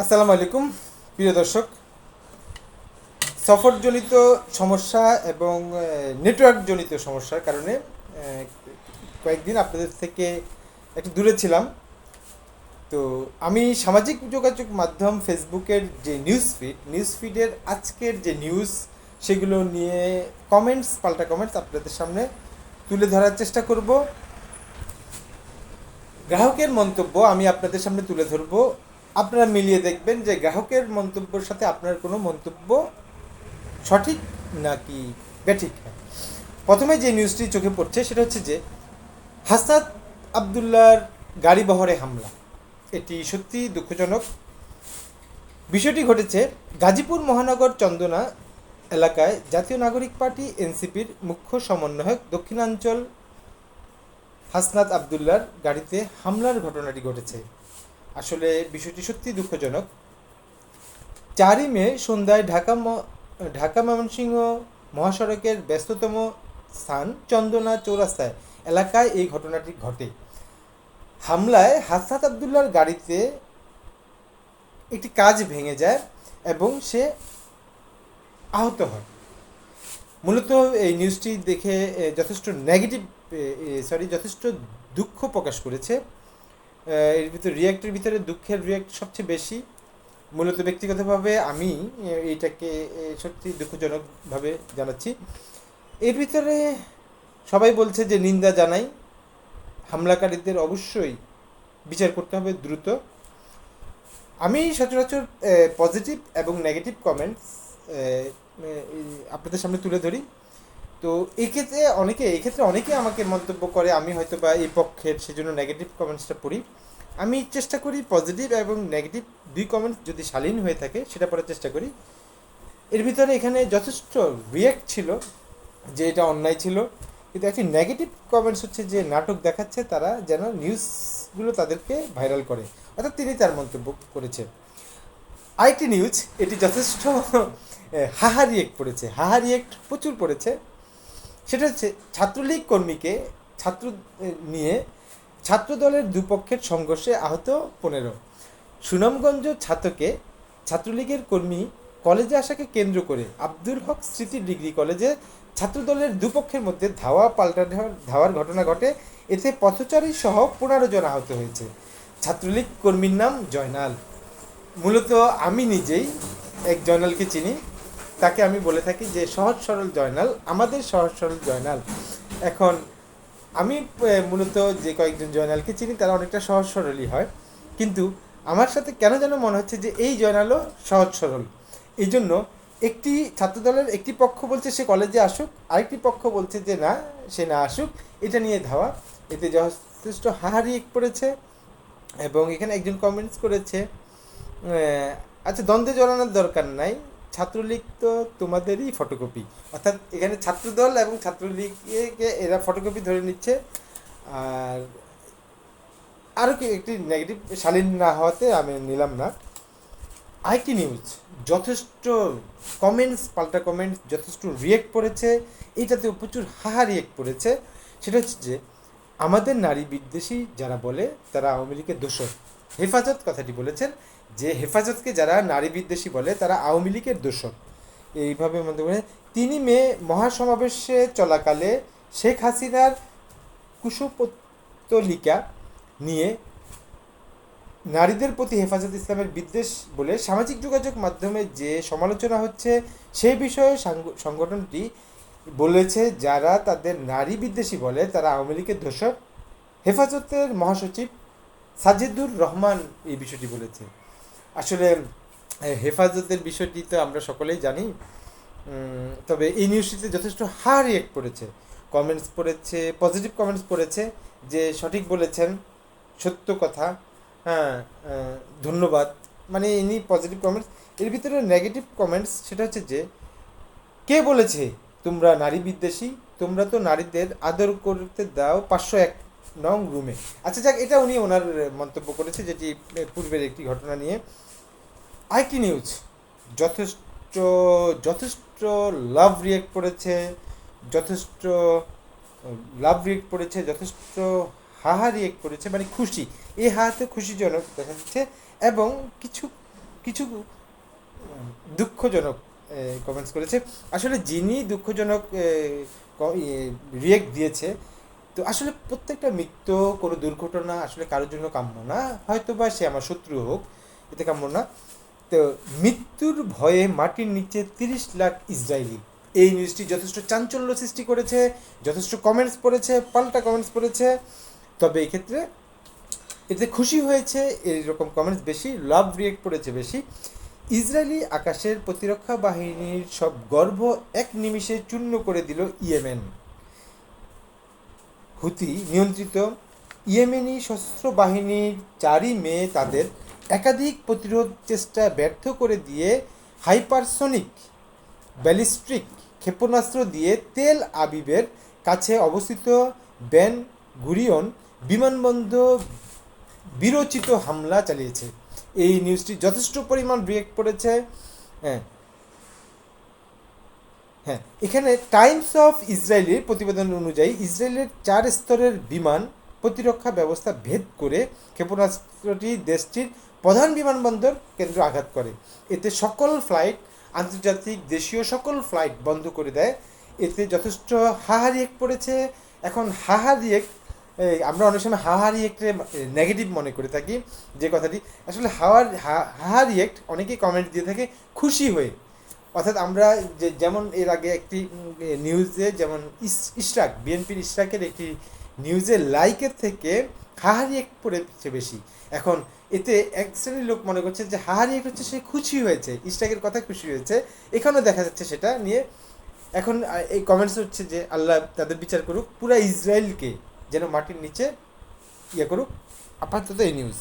আসসালামু আলাইকুম, প্রিয় দর্শক। সফরজনিত সমস্যা এবং নেটওয়ার্কজনিত সমস্যার কারণে কয়েকদিন আপনাদের থেকে একটু দূরে ছিলাম। তো আমি সামাজিক যোগাযোগ মাধ্যম ফেসবুকের যে নিউজ ফিড নিউজ ফিডের আজকের যে নিউজ সেগুলো নিয়ে কমেন্টস পাল্টা কমেন্টস আপনাদের সামনে তুলে ধরার চেষ্টা করব। গ্রাহকের মন্তব্য আমি আপনাদের সামনে তুলে ধরবো। আপনারা মিলিয়ে দেখবেন যে গ্রাহকের মন্তব্যের সাথে আপনার কোনো মন্তব্য সঠিক নাকি বেঠিক প্রথমে যে নিউজটি চোখে পড়ছে সেটা হচ্ছে যে হাসাদ আবদুল্লার গাড়ি বহরে হামলা। এটি সত্যি দুঃখজনক। বিষয়টি ঘটেছে গাজীপুর মহানগর চন্দনা এলাকায় জাতীয় নাগরিক পার্টি এনসিপির মুখ্য সমন্বয়ক দক্ষিণাঞ্চল হাসনাত আবদুল্লার গাড়িতে হামলার ঘটনাটি ঘটেছে। আসলে বিষয়টি সত্যি দুঃখজনক। চারই মে সন্ধ্যায় ঢাকা ঢাকা ময়মনসিংহ মহাসড়কের ব্যস্ততম স্থান চন্দনা চৌরাস্তায় এলাকায় এই ঘটনাটি ঘটে। হামলায় হাসনাত আবদুল্লার গাড়িতে একটি কাজ ভেঙে যায় এবং সে আহত হয়। মূলত এই নিউজটি দেখে যথেষ্ট নেগেটিভ সরি যথেষ্ট দুঃখ প্রকাশ করেছে। এর ভিতরে রিয়াক্টের ভিতরে দুঃখের রিয়াক্ট সবচেয়ে বেশি। মূলত ব্যক্তিগতভাবে আমি এইটাকে সত্যি দুঃখজনকভাবে জানাচ্ছি। এর ভিতরে সবাই বলছে যে নিন্দা জানাই। হামলাকারীদের অবশ্যই বিচার করতে হবে দ্রুত। আমি সচরাচর পজিটিভ এবং নেগেটিভ কমেন্টস আপনাদের সামনে তুলে ধরি। তো এই ক্ষেত্রে অনেকে এই ক্ষেত্রে অনেকে আমাকে মন্তব্য করে, আমি হয়তো বা এই পক্ষের সেজন্য নেগেটিভ কমেন্টসটা পড়ি। আমি চেষ্টা করি পজিটিভ এবং নেগেটিভ দুই কমেন্টস যদি শালীন হয়ে থাকে, সেটা পড়ার চেষ্টা করি। এর ভিতরে এখানে যথেষ্ট রিয়াক্ট ছিল, যে এটা অন্যায় ছিল। কিন্তু একটি নেগেটিভ কমেন্টস হচ্ছে যে নাটক দেখাচ্ছে তারা যেন নিউজগুলো তাদেরকে ভাইরাল করে। অর্থাৎ তিনি তার মন্তব্য করেছে। আরেকটি নিউজ এটি যথেষ্ট হাহা রিয়েক্ট পড়েছে। হাহা রিয়েক্ট প্রচুর পড়েছে। সেটা হচ্ছে ছাত্রলীগ কর্মীকে ছাত্র নিয়ে ছাত্রদলের দুপক্ষের সংঘর্ষে আহত পনেরো। সুনামগঞ্জ ছাত্রকে ছাত্রলীগের কর্মী কলেজে আসাকে কেন্দ্র করে আব্দুল হক স্মৃতি ডিগ্রি কলেজে ছাত্রদলের দুপক্ষের মধ্যে ধাওয়া পাল্টা ধাওয়া- ধাওয়ার ঘটনা ঘটে। এতে পথচারী সহ পনেরো জন আহত হয়েছে। ছাত্রলীগ কর্মীর নাম জয়নাল। মূলত আমি নিজেই এক জয়নালকে চিনি। তাকে আমি বলে থাকি যে, সহজ সরল জয়নাল, আমাদের সহজ সরল জয়নাল। এখন, আমি মূলত যে কয়েকজন জয়নালকে চিনি, তারা অনেকটা সহজ সরলই হয়। কিন্তু আমার সাথে কেন যেন মনে হচ্ছে যে, এই জয়নালও সহজ সরল। এই জন্য একটি ছাত্রদলের একটি পক্ষ বলছে সে কলেজে আসুক, আরেকটি পক্ষ বলছে যে, না, সে না আসুক। এটা নিয়ে ধাওয়া। এতে যথেষ্ট হাহারি পড়েছে এবং এখানে একজন কমেন্টস করেছে আচ্ছা দ্বন্দ্বে জড়ানোর দরকার নাই। ছাত্রলীগ তো তোমাদেরই ফটোকপি অর্থাৎ এখানে ছাত্রদল এবং ছাত্রলীগকে এরা ফটোকপি ধরে নিচ্ছে। আর আরও কি একটি নেগেটিভ শালীন না হওয়াতে আমি নিলাম না। আইটি নিউজ যথেষ্ট কমেন্টস পাল্টা কমেন্টস যথেষ্ট রিয়েক্ট পড়েছে। এইটাতেও প্রচুর হাহা রিয়েক্ট পড়েছে। সেটা হচ্ছে যে আমাদের নারী বিদ্বেষী যারা বলে, তারা আওয়ামী লীগের দোষর। হেফাজত কথাটি বলেছেন যে, হেফাজতকে যারা নারী বিদ্বেষী বলে, তারা আওয়ামী লীগের দোষর। এইভাবে মনে করে তিনি মে মহাসমাবেশে চলাকালে শেখ হাসিনার কুশপত্তলিকা নিয়ে নারীদের প্রতি হেফাজত ইসলামের বিদ্বেষ বলে সামাজিক যোগাযোগ মাধ্যমে যে সমালোচনা হচ্ছে সেই বিষয়ে সাংগ- সংগঠনটি বলেছে যারা তাদের নারী বিদ্বেষী বলে, তারা আওয়ামী লীগের দোষর। হেফাজতের মহাসচিব সাজিদুর রহমান এই বিষয়টি বলেছে। আসলে হেফাজতের বিষয়টি তো আমরা সকলেই জানি। তবে এই নিউজটিতে যথেষ্ট হার রিয়েক্ট পড়েছে কমেন্টস পড়েছে, পজিটিভ কমেন্টস পড়েছে যে সঠিক বলেছেন, সত্য কথা। হ্যাঁ ধন্যবাদ। মানে ইনি পজিটিভ কমেন্টস, এর ভিতরে নেগেটিভ কমেন্টস সেটা হচ্ছে যে, কে বলেছে তোমরা নারী বিদ্বেষী, তোমরা তো নারীদের আদর করতে দাও পাঁচশো এক নং রুমে। আচ্ছা যাক, এটা উনি ওনার মন্তব্য করেছে, যেটি পূর্বের একটি ঘটনা নিয়ে। আরেকটি নিউজ যথেষ্ট যথেষ্ট লাভ রিয়েক্ট করেছে, যথেষ্ট লাভ রিয়েক্ট করেছে, যথেষ্ট হাহা রিয়েক্ট করেছে মানে খুশি। এই হাতে খুশিজনক দেখা যাচ্ছে এবং কিছু কিছু দুঃখজনক কমেন্টস করেছে। আসলে যিনি দুঃখজনক রিয়েক্ট দিয়েছে, তো আসলে প্রত্যেকটা মৃত্যু, কোনো দুর্ঘটনা আসলে কারোর জন্য কাম্য না। হয়তো বা সে আমার শত্রু হোক, এতে কাম্য না। তো মৃত্যুর ভয়ে মাটির নিচে তিরিশ লাখ ইসরায়েলি। এই নিউজটি যথেষ্ট চাঞ্চল্য সৃষ্টি করেছে, যথেষ্ট কমেন্টস পড়েছে, পাল্টা কমেন্টস পড়েছে। তবে এই ক্ষেত্রে এতে খুশি হয়েছে এইরকম কমেন্টস বেশি লাভ রিয়েক্ট পড়েছে বেশি। ইসরায়েলি আকাশের প্রতিরক্ষা বাহিনীর সব গর্ব এক নিমিষে চূর্ণ করে দিল ইয়েমেন। হুতি নিয়ন্ত্রিত ইয়েমেনি সশস্ত্র বাহিনীর চারই মে তাদের একাধিক প্রতিরোধ চেষ্টা ব্যর্থ করে দিয়ে হাইপারসনিক ব্যালিস্ট্রিক ক্ষেপণাস্ত্র দিয়ে তেল আবিবের কাছে অবস্থিত ব্যান গুরিয়ন বিমানবন্দর বিরচিত হামলা চালিয়েছে। এই নিউজটি যথেষ্ট পরিমাণ রিয়েক্ট করেছে। হ্যাঁ। হ্যাঁ এখানে টাইমস অফ ইসরায়েলের প্রতিবেদন অনুযায়ী ইসরায়েলের চার স্তরের বিমান প্রতিরক্ষা ব্যবস্থা ভেদ করে ক্ষেপণাস্ত্রটি দেশটির প্রধান বিমানবন্দর কেন্দ্র আঘাত করে। এতে সকল ফ্লাইট আন্তর্জাতিক দেশীয় সকল ফ্লাইট বন্ধ করে দেয়। এতে যথেষ্ট হাহা রিয়েক্ট পড়েছে এখন হাহা রিয়েক্ট এই আমরা অনেক সময় হাহা রিয়েক্টে নেগেটিভ মনে করে থাকি, যে কথাটি, আসলে হাওয়ার হাহা রিয়েক্ট অনেকেই কমেন্ট দিয়ে থাকে, খুশি হয়ে। অর্থাৎ আমরা যে, যেমন এর আগে একটি নিউজে যেমন ইস- ইশরাক, বিএনপির ইশরাকের একটি নিউজে লাইকের থেকে হাহারি এক পড়েছে বেশি। এখন এতে এক শ্রেণির লোক মনে করছে যে হাহারি এক হচ্ছে সে খুশি হয়েছে, ইশরাকের কথা খুশি হয়েছে, এখানেও দেখা যাচ্ছে সেটা নিয়ে। এখন এই কমেন্টস হচ্ছে যে আল্লাহ তাদের বিচার করুক, পুরা ইসরায়েলকে যেন মাটির নিচে ইয়ে করুক। আপাতত এই নিউজ